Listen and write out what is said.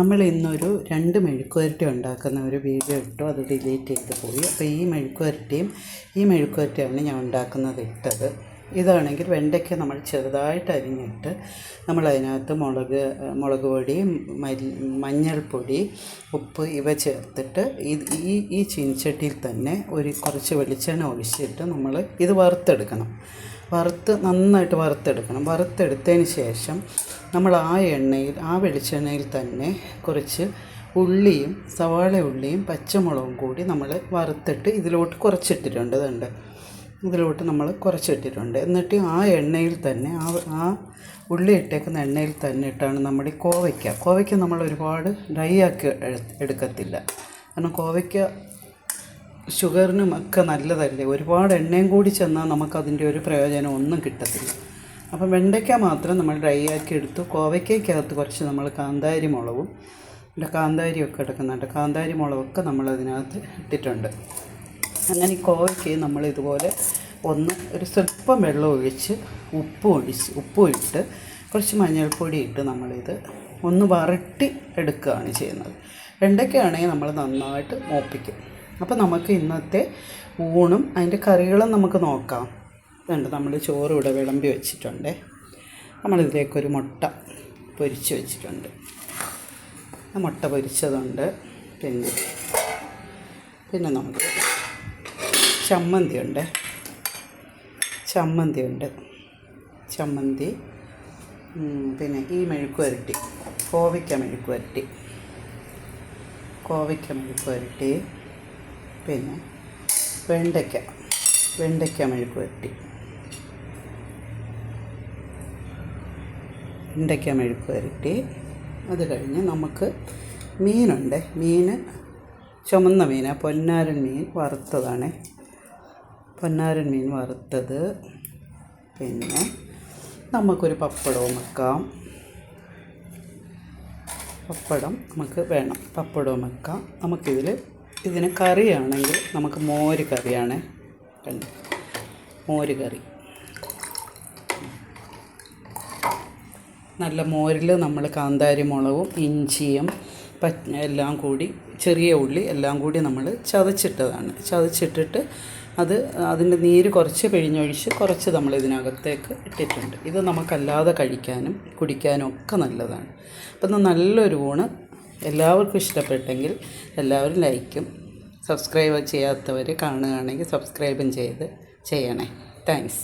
നമ്മൾ ഇന്നൊരു രണ്ട് മെഴുക്കുവരട്ടി ഉണ്ടാക്കുന്ന ഒരു വീഡിയോ ഇട്ടു അത് ഡിലീറ്റ് ചെയ്ത് പോയി. അപ്പോൾ ഈ മെഴുക്കുവരട്ടിയും ഈ മെഴുക്കുവരട്ടിയാണ് ഞാൻ ഉണ്ടാക്കുന്നത് ഇട്ടത്. ഇതാണെങ്കിൽ വെണ്ടയ്ക്ക നമ്മൾ ചെറുതായിട്ട് അരിഞ്ഞിട്ട് നമ്മൾ അതിനകത്ത് മുളക് മുളക് പൊടി മഞ്ഞൾപ്പൊടി ഉപ്പ് ഇവ ചേർത്തിട്ട് ഈ ഈ ചീനച്ചട്ടിയിൽ തന്നെ ഒരു കുറച്ച് വെളിച്ചെണ്ണ ഒഴിച്ചിട്ട് നമ്മൾ ഇത് വറുത്തെടുക്കണം. വറുത്ത് നന്നായിട്ട് വറുത്തെടുക്കണം. വറുത്തെടുത്തതിന് ശേഷം നമ്മൾ ആ എണ്ണയിൽ ആ വെളിച്ചെണ്ണയിൽ തന്നെ കുറച്ച് ഉള്ളിയും സവാള ഉള്ളിയും പച്ചമുളകും കൂടി നമ്മൾ വറുത്തിട്ട് ഇതിലോട്ട് കുറച്ചിട്ടിട്ടുണ്ട് ഇതുണ്ട് ഇതിലോട്ട് നമ്മൾ കുറച്ചിട്ടിട്ടുണ്ട്. എന്നിട്ട് ആ എണ്ണയിൽ തന്നെ ആ ആ ഉള്ളി ഇട്ടേക്കുന്ന എണ്ണയിൽ തന്നെ ഇട്ടാണ് നമ്മൾ ഈ കോവയ്ക്ക. കോവയ്ക്ക നമ്മൾ ഒരുപാട് ഡ്രൈ ആക്കി എടുക്കത്തില്ല. കാരണം കോവയ്ക്ക ഷുഗറിനും ഒക്കെ നല്ലതല്ലേ? ഒരുപാട് എണ്ണയും കൂടി ചെന്നാൽ നമുക്കതിന്റെ ഒരു പ്രയോജനം ഒന്നും കിട്ടത്തില്ല. അപ്പം വെണ്ടയ്ക്ക മാത്രം നമ്മൾ ഡ്രൈ ആക്കി എടുത്തു. കോവയ്ക്കകത്ത് കുറച്ച് നമ്മൾ കാന്താരി മുളകും പിന്നെ കാന്താരിയൊക്കെ എടുക്കുന്നുണ്ട്. കാന്താരി മുളകൊക്കെ നമ്മൾ അതിനകത്ത് ഇട്ടിട്ടുണ്ട്. അങ്ങനെ ഈ കോവയ്ക്ക് നമ്മൾ ഇതുപോലെ ഒന്ന് ഒരു സ്വല്പം വെള്ളം ഒഴിച്ച് ഉപ്പ് ഒഴിച്ച് ഉപ്പും ഇട്ട് കുറച്ച് മഞ്ഞൾപ്പൊടി ഇട്ട് നമ്മളിത് ഒന്ന് വരട്ടി എടുക്കുകയാണ് ചെയ്യുന്നത്. വെണ്ടയ്ക്കാണെങ്കിൽ നമ്മൾ നന്നായിട്ട് മൂപ്പിക്കും. അപ്പോൾ നമുക്ക് ഇന്നത്തെ ഊണും അതിന്റെ കറികളും നമുക്ക് നോക്കാം. ഇതുണ്ട് നമ്മൾ ചോറ് ഇവിടെ വിളമ്പി വെച്ചിട്ടുണ്ട്. നമ്മളിതിലേക്കൊരു മുട്ട പൊരിച്ച് വെച്ചിട്ടുണ്ട്. മുട്ട പൊരിച്ചതുണ്ട്. പിന്നെ പിന്നെ നമുക്ക് ചമ്മന്തി ഉണ്ട് ചമ്മന്തി ഉണ്ട് ചമ്മന്തി പിന്നെ ഈ മെഴുക്ക് വരട്ടി കോവയ്ക്ക മെഴുക്ക് വരട്ടി കോവയ്ക്ക മെഴുക്ക് വരട്ടി പിന്നെ വെണ്ടയ്ക്ക വെണ്ടയ്ക്ക മെഴുക്ക് വരട്ടി വെണ്ടയ്ക്ക മെഴുക്ക് വരട്ടി അത് കഴിഞ്ഞ് നമുക്ക് മീനുണ്ട്. മീൻ ചുമന്ന മീനാണ് പൊന്നാരൻ മീൻ വറുത്തതാണ്. പൊന്നാരൻ മീൻ വറുത്തത്. പിന്നെ നമുക്കൊരു പപ്പടവും വെക്കാം. പപ്പടം നമുക്ക് വേണം. പപ്പടവും വെക്കാം. നമുക്കിതിൽ ഇതിന് കറിയാണെങ്കിൽ നമുക്ക് മോര് കറിയാണ്. മോര് കറി. നല്ല മോരിൽ നമ്മൾ കാന്താരി മുളകും ഇഞ്ചിയും എല്ലാം കൂടി ചെറിയ ഉള്ളി എല്ലാം കൂടി നമ്മൾ ചതച്ചിട്ടതാണ്. ചതച്ചിട്ടിട്ട് അത് അതിന്റെ നീര് കുറച്ച് പിഴിഞ്ഞൊഴിച്ച് കുറച്ച് നമ്മൾ ഇതിനകത്തേക്ക് ഇട്ടിട്ടുണ്ട്. ഇത് നമുക്കല്ലാതെ കഴിക്കാനും കുടിക്കാനും ഒക്കെ നല്ലതാണ്. അപ്പം നല്ലൊരു ഊണ്. എല്ലാവർക്കും ഇഷ്ടപ്പെട്ടെങ്കിൽ എല്ലാവരും ലൈക്കും സബ്സ്ക്രൈബ് ചെയ്യാത്തവർ കാണുകയാണെങ്കിൽ സബ്സ്ക്രൈബും ചെയ്ത് ചെയ്യണേ. താങ്ക്സ്